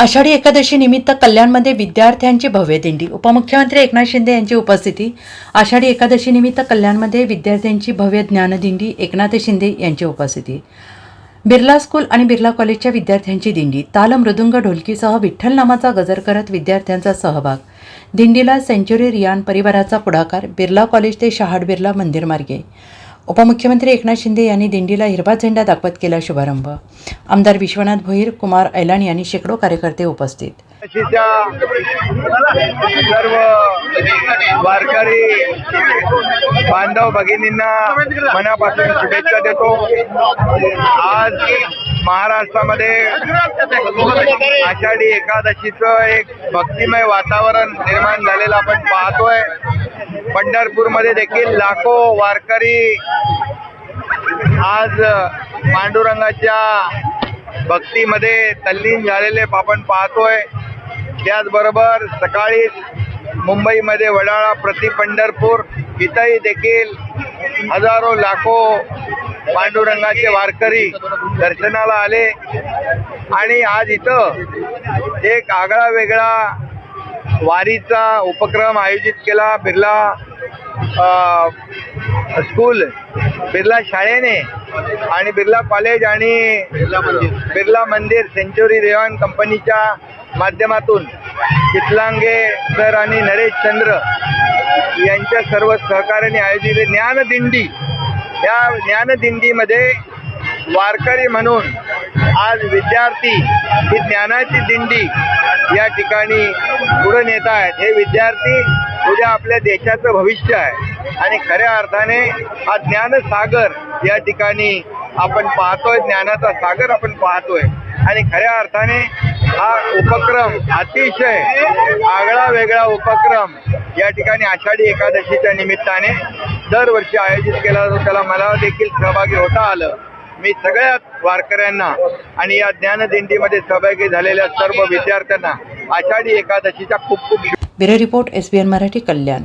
आषाढी एकादशी निमित्त कल्याणमध्ये विद्यार्थ्यांची भव्य दिंडी. उपमुख्यमंत्री एकनाथ शिंदे यांची उपस्थिती. आषाढी एकादशी निमित्त कल्याणमध्ये विद्यार्थ्यांची भव्य ज्ञानदिंडी एकनाथ शिंदे यांची उपस्थिती. बिर्ला स्कूल आणि बिर्ला कॉलेजच्या विद्यार्थ्यांची दिंडी. ताल मृदुंग ढोलकीसह विठ्ठल नामाचा गजर करत विद्यार्थ्यांचा सहभाग. दिंडीला सेंच्युरी रियान परिवाराचा पुढाकार बिर्ला कॉलेज ते शहाड बिर्ला मंदिर मार्गे. उपमुख्यमंत्री एकनाथ शिंदे यांनी दिंडीला हिरवा झेंडा दाखवत केला शुभारंभ. आमदार विश्वनाथ भोईर कुमार ऐलाणी यांनी शेकडो कार्यकर्ते उपस्थित. सर्व वारकरी बांधव भगिनींना मनापासून शुभेच्छा देतो. आज महाराष्ट्रामध्ये आषाढी एकादशीचं एक भक्तिमय वातावरण निर्माण झालेलं आपण पाहतोय. पंढरपूरमध्ये देखील लाखो वारकरी आज पांडुरंगाच्या भक्तीमध्ये तल्लीन झालेले आपण पाहतोय. त्याचबरोबर सकाळी मुंबईमध्ये वडाळा प्रति पंढरपूर इथंही देखील हजारो लाखो पांडुरंगाचे वारकरी दर्शनाला आले. आणि आज इथं एक आगळा वेगळा वारीचा उपक्रम आयोजित केला. बिर्ला स्कूल बिर्ला शाळेने आणि बिर्ला कॉलेज आणि बिर्ला मंदिर. सेंच्युरी रेवान कंपनीच्या माध्यमातून चितलांगे सर आणि नरेश चंद्र यांच्या सर्व सहकार्याने आयोजित ज्ञानदिंडी या ज्ञानदिंडीमध्ये वारकरी म्हणून आज विद्यार्थी ही ज्ञानाची दिंडी या ठिकाणी पुढे नेत आहेत. हे विद्यार्थी उद्या आपल्या देशाचं भविष्य आहे. आणि खऱ्या अर्थाने हा ज्ञानसागर या ठिकाणी आपण पाहतोय ज्ञानाचा सागर आपण पाहतोय. आणि खऱ्या अर्थाने हा उपक्रम अतिशय आगळा वेगळा उपक्रम या ठिकाणी आषाढी एकादशीच्या निमित्ताने दरवर्षी आयोजित केला जातो. त्याला मला देखील सहभागी होता आलं. मी सगळ्या वारकऱ्यांना आणि या ज्ञानदिंडीमध्ये सहभागी झालेल्या सर्व विद्यार्थ्यांना आषाढी एकादशीच्या खूप खूप bureau report S B N Marathi Kalyan.